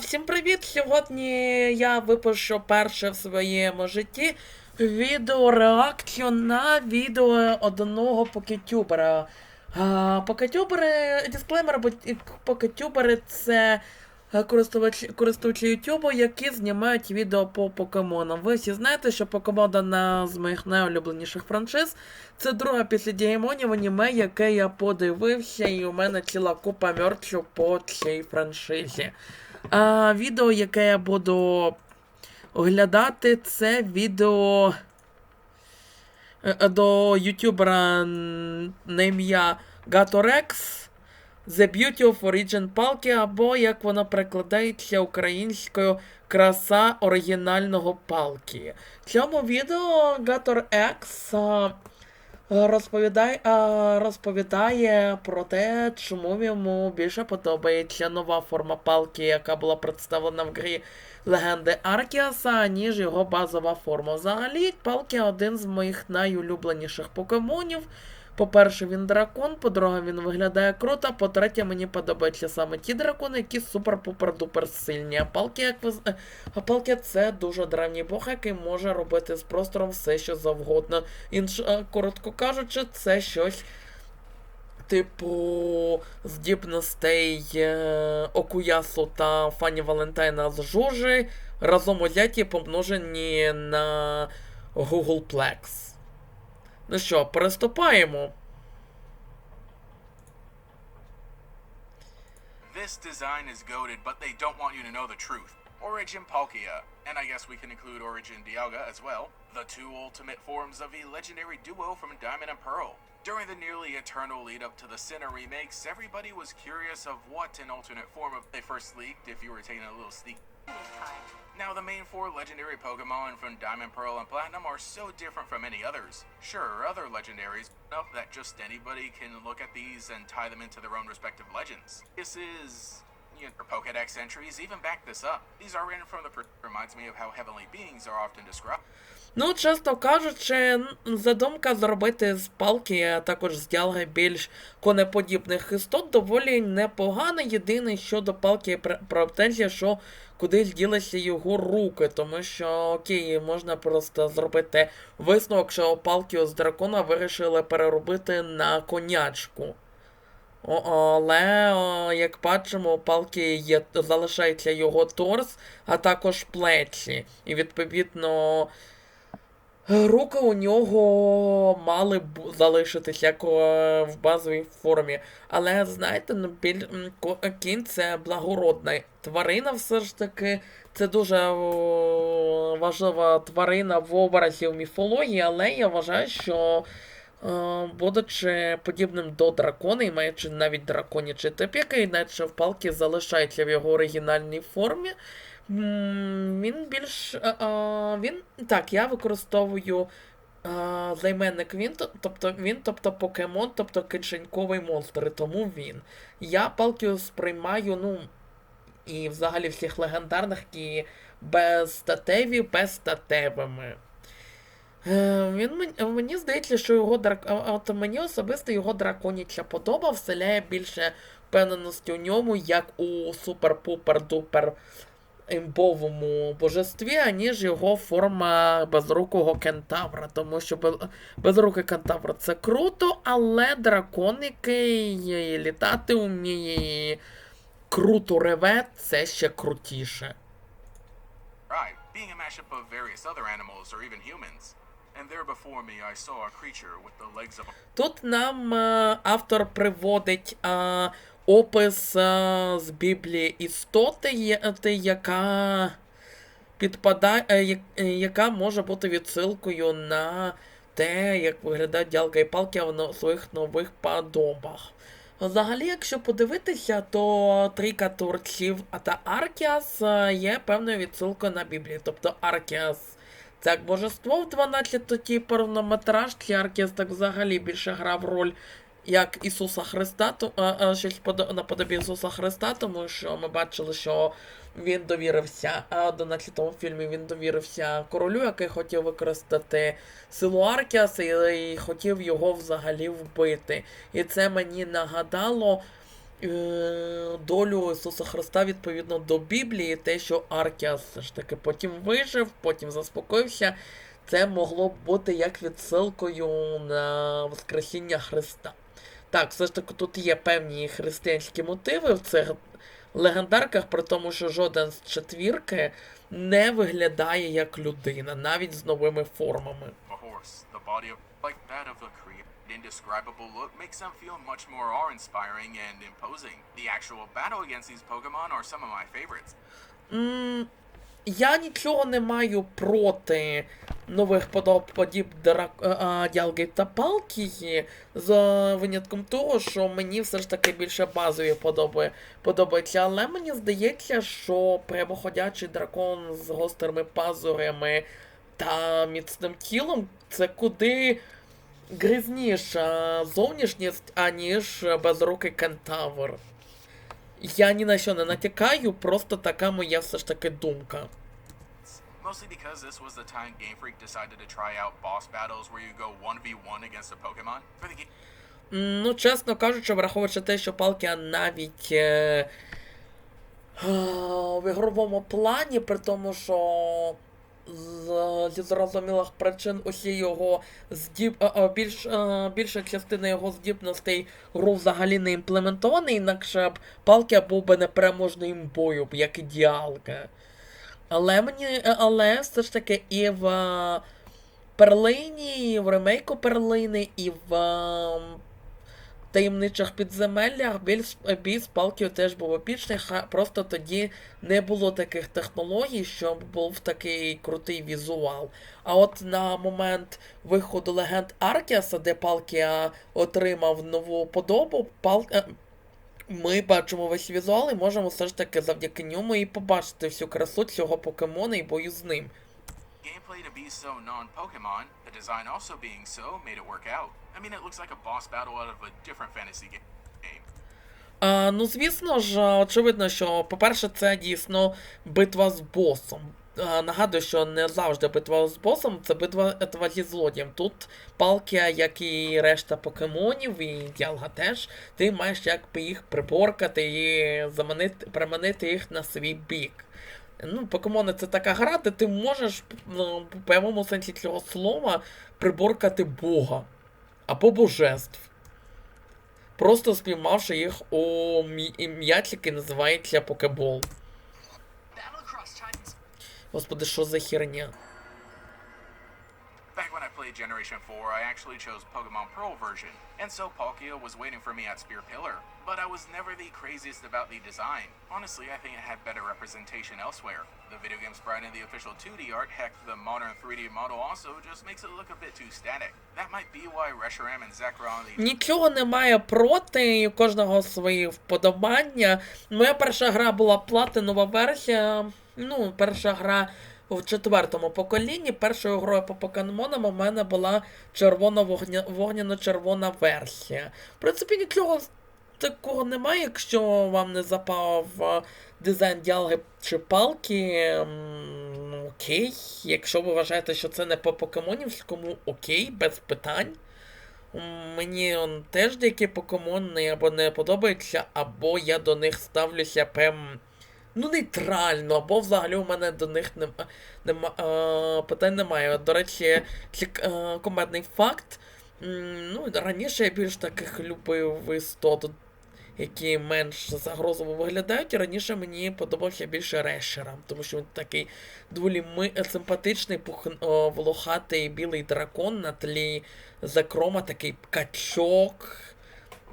Всім привіт! Сьогодні я випущу перше в своєму житті відеореакцію на відео одного покетюбера. Покетюбери, дисклеймер, покетюбери це е, користувачі, користувачі Ютубу, які знімають відео по покемонам. Ви всі знаєте, що покемон одна з моїх найулюбленіших франшиз. Це друга після Діємонів аніме, яке я подивився, і у мене ціла купа мерчу по цій франшизі. А, відео, яке я буду оглядати, це відео е, е, до ютубера на ім'я Gatorex The Beauty of Origin Палки, або як воно перекладається українською Краса оригінального палки. В цьому відео Gator X розповідає, розповідає про те, чому йому більше подобається нова форма палки, яка була представлена в грі Легенди Аркіаса, ніж його базова форма. Взагалі, палки один з моїх найулюбленіших покемонів. По-перше, він дракон, по-друге, він виглядає круто, по-третє, мені подобаються саме ті дракони, які супер-пупер-дупер сильні. А палки, як ви а палки це дуже древній бог, який може робити з простором все, що завгодно. Інш... е, Коротко кажучи, це щось. Типу здібностей е, Окуясу та Фані Валентайна з Жужи разом узяті помножені на Googleplex. Ну що, переступаємо. This design is goaded, but they don't want you to know the truth. Origin Palkia, and I guess we can include Origin Dialga as well, the two ultimate forms of a legendary duo from Diamond and Pearl. During the nearly eternal lead up to the Sinnoh remakes, everybody was curious of what an alternate form of they first leaked if you were taking a little sneak. Now, the main four legendary Pokemon from Diamond, Pearl, and Platinum are so different from any others. Sure, other legendaries, enough that just anybody can look at these and tie them into their own respective legends. This is. You know, Pokedex entries even back this up. These are written from the. Reminds me of how heavenly beings are often described. Ну, чесно кажучи, задумка зробити з палки, а також з дялги більш конеподібних істот доволі непогана. Єдине, що до палки є пр- претензія, що кудись ділися його руки, тому що окей, можна просто зробити висновок, що палки з дракона вирішили переробити на конячку. Але, як бачимо, у палки є, залишається його торс, а також плечі. І відповідно. Руки у нього мали б залишитись як е, в базовій формі. Але знаєте, ну, біль... кінь це благородна тварина, все ж таки. Це дуже важлива тварина в образі в міфології, але я вважаю, що. е, Будучи подібним до дракона і маючи навіть драконячий тип, який наче в палки залишається в його оригінальній формі, Він більш. е, е, Він. Так, я використовую е, займенник він, тобто він, тобто покемон, тобто кишеньковий монстр, і тому він. Я палкію сприймаю, ну. І взагалі всіх легендарних, які безстатеві, безстатевими. Він мені, здається, що його драк... От мені особисто його драконяча подоба вселяє більше впевненості у ньому, як у супер-пупер-дупер імбовому божестві, аніж його форма безрукого кентавра. Тому що без... безрукий кентавр це круто, але дракон, який літати вміє і круто реве, це ще крутіше. Right, being a mashup of various other animals or even humans. Тут нам е, автор приводить е, опис е, з Біблії істоти, є- яка підпадає, е, е, яка може бути відсилкою на те, як виглядають дялка і палки в своїх нових подобах. Взагалі, якщо подивитися, то трійка творців та Аркіас е, є певною відсилкою на Біблію. Тобто Аркіас це як божество в 12-ті повнометражці, Аркіас так взагалі більше грав роль як Ісуса Христа, то, а, а, щось подо- наподобі Ісуса Христа, тому що ми бачили, що він довірився, а в 11-му фільмі він довірився королю, який хотів використати силу Аркіаса і, і хотів його взагалі вбити. І це мені нагадало е, долю Ісуса Христа відповідно до Біблії, те, що Аркіас все ж таки потім вижив, потім заспокоївся. Це могло б бути як відсилкою на Воскресіння Христа. Так, все ж таки тут є певні християнські мотиви в цих легендарках, при тому, що жоден з четвірки не виглядає як людина, навіть з новими формами. Indescribable look makes them feel much more awe-inspiring and imposing. The actual battle against these Pokemon are some of my favorites. М, Я нічого не маю проти нових подіб Дра... е, та Палкії, за винятком того, що мені все ж таки більше базові подоби... подобаються. Але мені здається, що прямоходячий дракон з гострими пазурями та міцним тілом це куди грізніша зовнішність, аніж безрукий кентавр. Я ні на що не натякаю, просто така моя все ж таки думка. Mostly because this was the time Game Freak decided to try out boss battles where you go 1v1 against a Pokemon. For the game, Ну, чесно кажучи, враховуючи те, що палки навіть е, в ігровому плані, при тому, що зі зрозумілих причин усі його здіб, е, е, більш, е, більша частина його здібностей гру взагалі не імплементована, інакше б Палкія був би непереможним бою, як ідеалка. Але мені, але все ж таки і в Перлині, і в ремейку Перлини, і в таємничих підземеллях більш бій з палкою теж був епічний, ха- просто тоді не було таких технологій, щоб був такий крутий візуал. А от на момент виходу легенд Аркіаса, де Палкія отримав нову подобу, пал... е, ми бачимо весь візуал і можемо все ж таки завдяки ньому і побачити всю красу цього покемона і бою з ним. Gameplay to be so non-Pokemon, the design also being so made it work out. I mean, it looks like a boss battle out of a different fantasy game. А, ну, звісно ж, очевидно, що, по-перше, це дійсно битва з босом. А, нагадую, що не завжди битва з босом, це битва, битва зі злодієм. Тут палкія, як і решта покемонів, і діалга теж, ти маєш якби їх приборкати і заманити, приманити їх на свій бік. Ну, покемони це така гра, де ти можеш ну, в певному сенсі цього слова приборкати Бога або божеств просто спіймавши їх у м'я- м'яч, який називається Покебол. Господи, що за херня? Played Generation 4, I actually chose Pokemon Pearl version, and so Palkia was waiting for me at Spear Pillar. But I was never the craziest about the design. Honestly, I think it had better representation elsewhere. The video game sprite in the official 2D art, heck, the modern 3D model also just makes it look a bit too static. That might be why Reshiram and Zekrom the Нічого немає проти, у кожного свої вподобання. Моя перша гра була платинова версія. Ну, перша гра в четвертому поколінні. Першою грою по покемонам у мене була червоно-вогняно-червона версія. В принципі, нічого такого немає, якщо вам не запав е, дизайн діалги чи палки. ну, Окей. Якщо ви вважаєте, що це не по покемонівському, окей, без питань. Мені он, теж деякі покемони або не подобаються, або я до них ставлюся прям. Ну, нейтрально, або взагалі у мене до них нема, нема, е, питань немає. До речі, е, комедний факт. Ну, раніше я більш таких любив істот, які менш загрозово виглядають. І раніше мені подобався більше решера, тому що він такий доволі ми... симпатичний, пух... волохатий білий дракон на тлі закрома, такий качок.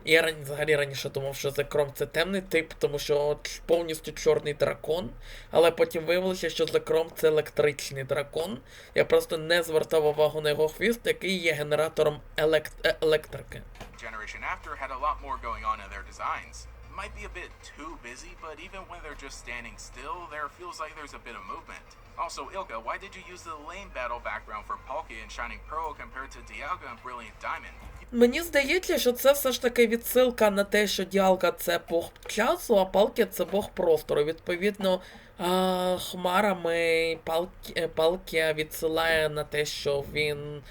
Я ран... взагалі раніше думав, що закром це темний тип, тому що повністю чорний дракон. Але потім виявилося, що закром це електричний дракон. Я просто не звертав увагу на його хвіст, який є генератором елект... е- електрики. generation after had a lot more going on in their designs. Might be a bit too busy, but even when they're just standing still, there feels like there's a bit of movement. Also, Ilka, why did you use the lane battle background for Palkia and Shining Pearl compared to Dialga and Brilliant Diamond? Мені здається, що це все ж таки відсилка на те, що діалка це бог часу, а палки це бог простору. Відповідно, хмарами палки, палки відсилає на те, що він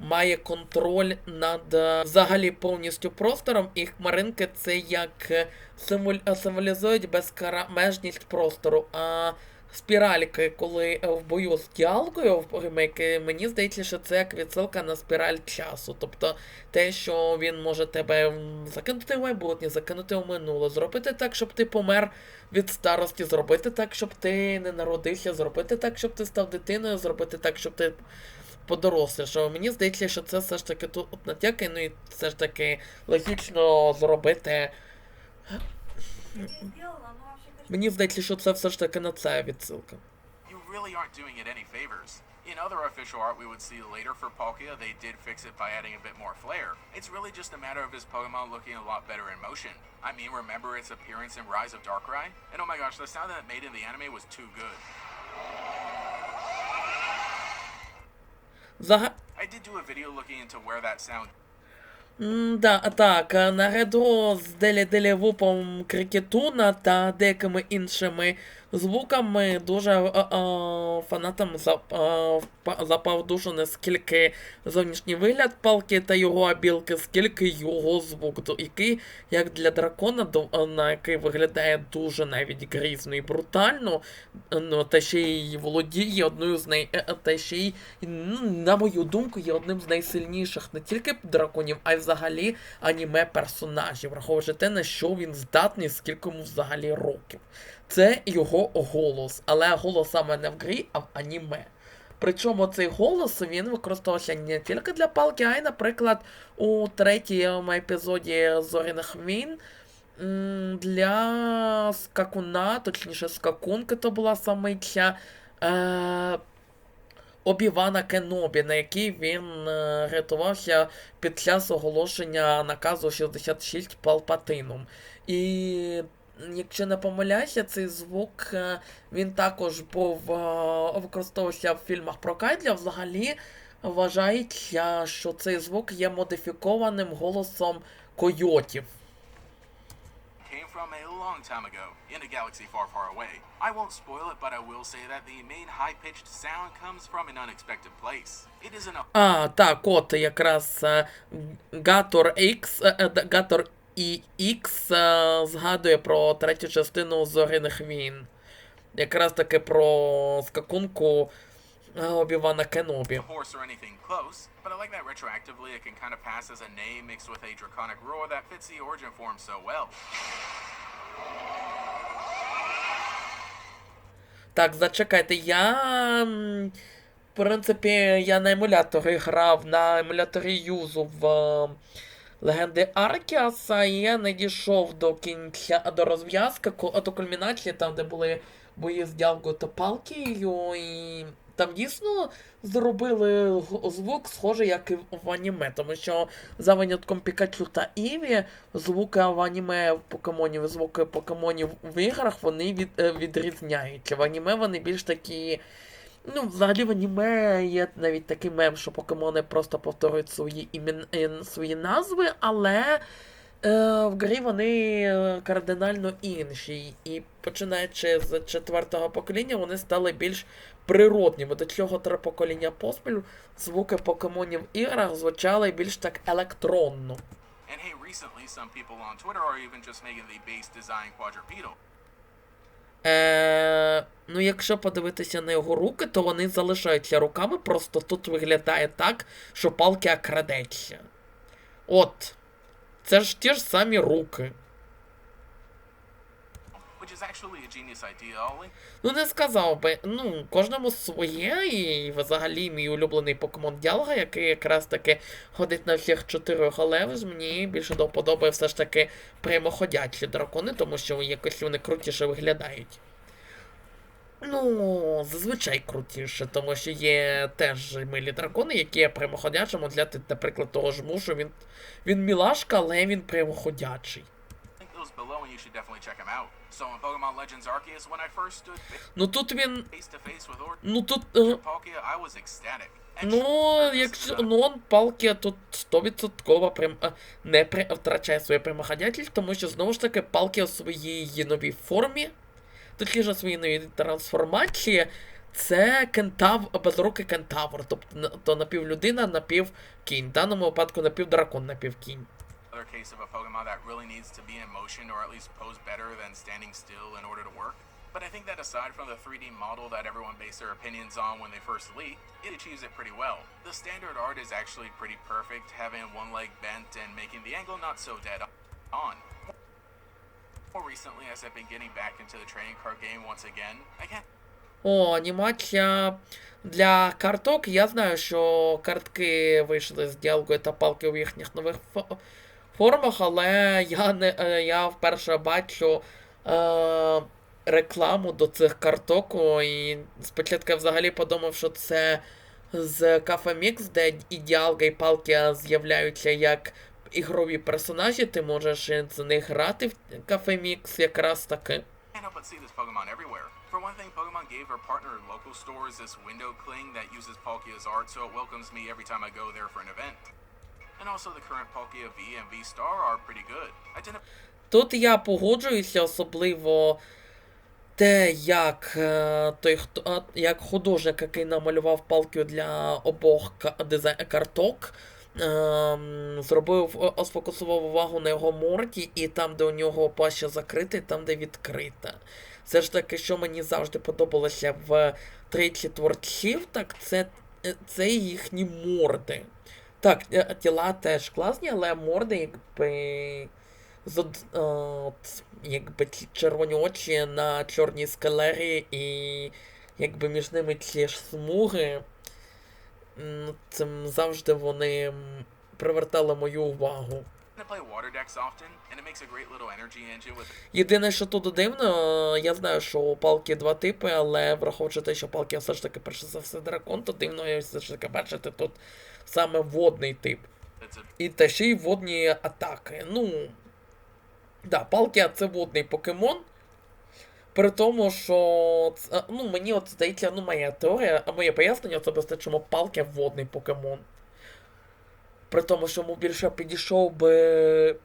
має контроль над е, взагалі повністю простором, і хмаринки це як е, символ- е, символізують безкарамежність простору. А спіральки, коли е, в бою з діалкою в ремейки, мені здається, що це як відсилка на спіраль часу. Тобто те, що він може тебе закинути в майбутнє, закинути в минуле, зробити так, щоб ти помер від старості, зробити так, щоб ти не народився, зробити так, щоб ти став дитиною, зробити так, щоб ти подорослішав. Мені здається, що це все ж таки тут натяки, ну і все ж таки логічно зробити. Мені здається, що це все ж таки на це відсилка. You really aren't doing it any favors. In other official art we would see later for Palkia, they did fix it by adding a bit more flair. It's really just a matter of his Pokemon looking a lot better in motion. I mean, remember its appearance in Rise of Darkrai? And oh my gosh, the sound that it made in the anime was too good. Зага... I did do a video looking into where that sound М, Да, так, е, наряду з делі-делі-вупом крикетуна та деякими іншими звуками дуже е, е, фанатам зап, е, впа- запав в душу не скільки зовнішній вигляд палки та його абілки, скільки його звук, який, як для дракона, на який виглядає дуже навіть грізно і брутально, ну, та ще й володіє одною з най... та ще й, на мою думку, є одним з найсильніших не тільки драконів, а й взагалі аніме персонажів, враховуючи те, на що він здатний, скільки йому взагалі років. Це його голос, але голос саме не в грі, а в аніме. Причому цей голос він використовувався не тільки для палки, а й, наприклад, у третьому епізоді Зоряних війн для скакуна, точніше скакунки то була самиця е, Обівана Кенобі, на який він е, рятувався під час оголошення наказу 66 Палпатином. І якщо не помиляюся, цей звук е, він також був е, використовувався в фільмах про Кайдля. Взагалі вважається, що цей звук є модифікованим голосом койотів. From a long time ago, in a galaxy far, far away. I won't spoil it, but I will say that the main high-pitched sound comes from an unexpected place. It is an А, так, от якраз е, Гатор X, е, е, Гатор EX е, згадує про третю частину Зоряних війн. Якраз таки про скакунку Кенобі. a horse or anything close, but I like that retroactively it can kind of pass as a name mixed with a draconic roar that fits the origin form so well. Так, зачекайте, я. В принципі, я на емуляторі грав на емуляторі Юзу в е, Легенди Аркіаса, і я не дійшов до кінця до розв'язки, до кульмінації, там, де були бої з Дялгою та Палкією, і там дійсно зробили звук схожий, як і в аніме, тому що за винятком Пікачу та Іві, звуки в аніме в покемонів звуки покемонів в іграх вони від, е, відрізняються. В аніме вони більш такі. Ну, взагалі в аніме є навіть такий мем, що покемони просто повторюють свої імен, е, свої назви, але е, в грі вони кардинально інші. І починаючи з четвертого покоління, вони стали більш природніми. До цього три покоління поспіль звуки покемонів в іграх звучали більш так електронно. And hey, recently some people on Twitter are even just making the base design quadrupedal. Е, ну, якщо подивитися на його руки, то вони залишаються руками, просто тут виглядає так, що палки крадеться. От. Це ж ті ж самі руки. Which is actually a genius idea, Ollie. Ну, не сказав би. Ну, кожному своє, і взагалі мій улюблений покемон Дялга, який якраз таки ходить на всіх чотирьох левел, мені більше до вподоби все ж таки прямоходячі дракони, тому що якось вони крутіше виглядають. Ну, зазвичай крутіше, тому що є теж милі дракони, які є прямоходячими. Для, наприклад, того ж мушу, він, він мілашка, але він прямоходячий. Link below and you should definitely check them out. So in Pokemon Legends Arceus, when I first stood Ну тут він. face to face with Orchid Ну тут. е, Palkia, I was ecstatic. And Ну, sure, якщо this is a- ну он палки тут 100% прям е, не при, втрачає своє прямоходячість, тому що знову ж таки палки у своїй новій формі, точніше своїй новій трансформації, Це кентав, безрукий кентавр, тобто на- то напівлюдина, напівкінь. В даному випадку напівдракон, напівкінь. Another case of a Pokemon that really needs to be in motion or at least pose better than standing still in order to work. But I think that aside from the 3D model that everyone based their opinions on when they first leaked, it achieves it pretty well. The standard art is actually pretty perfect, having one leg bent and making the angle not so dead on. More recently, as I've been getting back into the trading card game once again, I can't О, анімація для карток. Я знаю, що картки вийшли з діалогою та палки у їхніх нових фо- формах, але я не е, я вперше бачу е, рекламу до цих карток. І спочатку я взагалі подумав, що це з Cafe Mix, де і діалга, і палки з'являються як ігрові персонажі. Ти можеш з них грати в Cafe Mix якраз таки. For one thing, Pokemon gave our partner local stores this window cling that uses Palkia's art, so it welcomes me every time I go there for an event. Тут я погоджуюся, особливо те, як е, той, хто як художник, який намалював палки для обох карток, ем, зробив сфокусував увагу на його морді, і там, де у нього паща закрита, і там, де відкрита. Все ж таки, що мені завжди подобалося в трійці творців, так це, е, це їхні морди. Так, е, тіла теж класні, але морди, якби. З, е, от, якби ці червоні очі на чорній скалері і якби між ними ці ж смуги. Цим завжди вони привертали мою увагу. Єдине, що тут дивно, я знаю, що у палки два типи, але враховуючи те, що палки все ж таки перше за все дракон, то дивно я все ж таки бачити тут саме водний тип. І та ще й водні атаки. Ну. Да, Палкія це водний покемон. При тому, що. ну, мені от здається, ну, моя теорія, а моє пояснення особисто, чому Палкія водний покемон. При тому, що йому більше підійшов би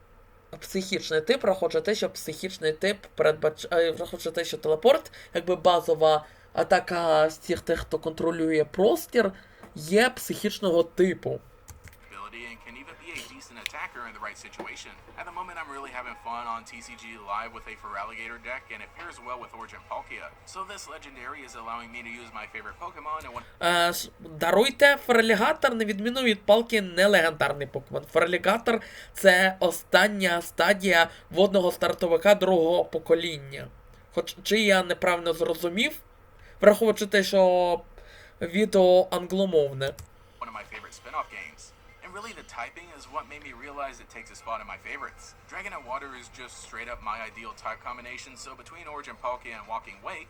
психічний тип, враховуючи те, що психічний тип передбачає, враховуючи те, що телепорт, якби базова атака всіх тих, хто контролює простір, є психічного типу. Attacker in the right situation. At the moment, I'm really having fun on TCG Live with a Feraligatr deck, and it pairs well with Origin Palkia. So this legendary is allowing me to use my favorite Pokemon and one Е, даруйте, ферлігатор, на відміну від палки, не легендарний покемон. Ферлігатор це остання стадія водного стартовика другого покоління. Хоч чи я неправильно зрозумів, враховуючи те, що відео англомовне. one of my favorite spin-off games. And really, the typing is what made me realize it takes a spot in my favorites. Dragon and Water is just straight up my ideal type combination, so between Origin Palkia and Walking Wake,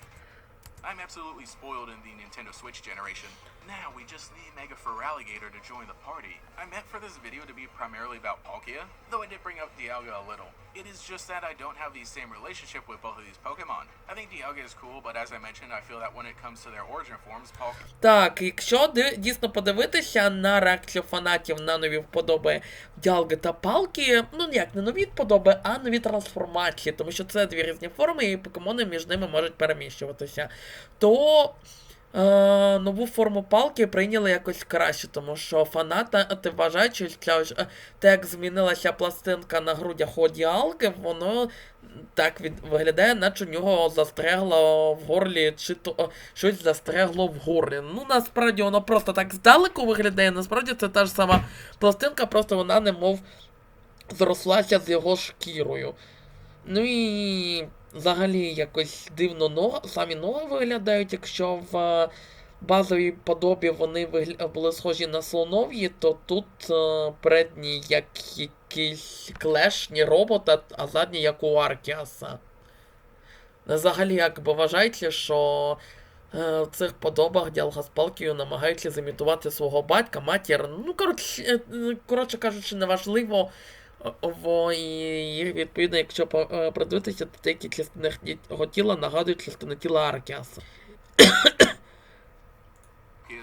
I'm absolutely spoiled in the Nintendo Switch generation. Now we just need Mega Feraligatr to join the party. I meant for this video to be primarily about Palkia, though I did bring up Dialga a little. It is just that I don't have the same relationship with both of these Pokemon. I think Dialga is cool, but as I mentioned, I feel that when it comes to their origin forms, Palkia Так, якщо дійсно подивитися на реакцію фанатів на нові вподоби дялги та палки, ну як не нові вподоби, а нові трансформації, тому що це дві різні форми, і покемони між ними можуть переміщуватися, то е, нову форму палки прийняли якось краще, тому що фанати вважають, що ця ж, е, те, як змінилася пластинка на грудях у діалги, воно так від, виглядає, наче у нього застрегло в горлі, чи то щось застрегло в горлі. Ну, насправді воно просто так здалеку виглядає, насправді це та ж сама пластинка, просто вона немов зрослася з його шкірою. Ну і взагалі якось дивно нога, самі ноги виглядають, якщо в е, базовій подобі вони були схожі на слонов'ї, то тут е, передні як якісь клешні робота, а задні як у Аркіаса. Взагалі, якби вважається, що е, в цих подобах Діалга з Палкою намагаються зімітувати свого батька, матір. Ну, коротше, е, коротше кажучи, неважливо. Е, Во, і відповідно, якщо е, придивитися, то деякі частини його тіла нагадують частини тіла Аркіаса.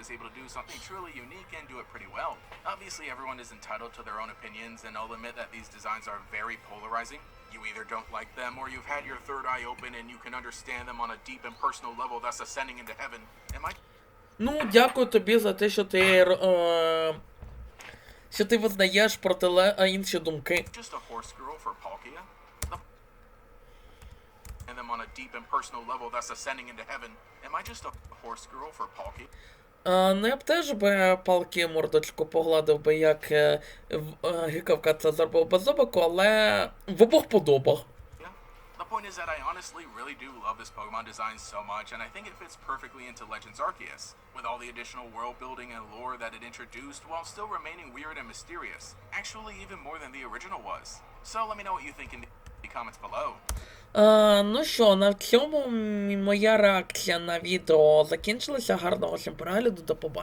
is able to do something truly unique and do it pretty well. Obviously, everyone is entitled to their own opinions, and I'll admit that these designs are very polarizing. You either don't like them or you've had your third eye open and you can understand them on a deep and personal level thus ascending into heaven. Am I Ну, дякую тобі за те, що ти. Е, що ти визнаєш протиле... а, інші думки. А, ну я б теж би палки мордочку погладив би, як е, е, гикавка це зробив без зубику, але в обох подобах. Yeah. The point is that I honestly really do love this Pokemon design so much, and I think it fits perfectly into Legends Arceus, with all the additional world building and lore that it introduced while still remaining weird and mysterious. Actually, even more than the original was. So let me know what you think in the comments below. А, ну що, на цьому м- моя реакція на відео закінчилася. Гарного всім перегляду, до побачення.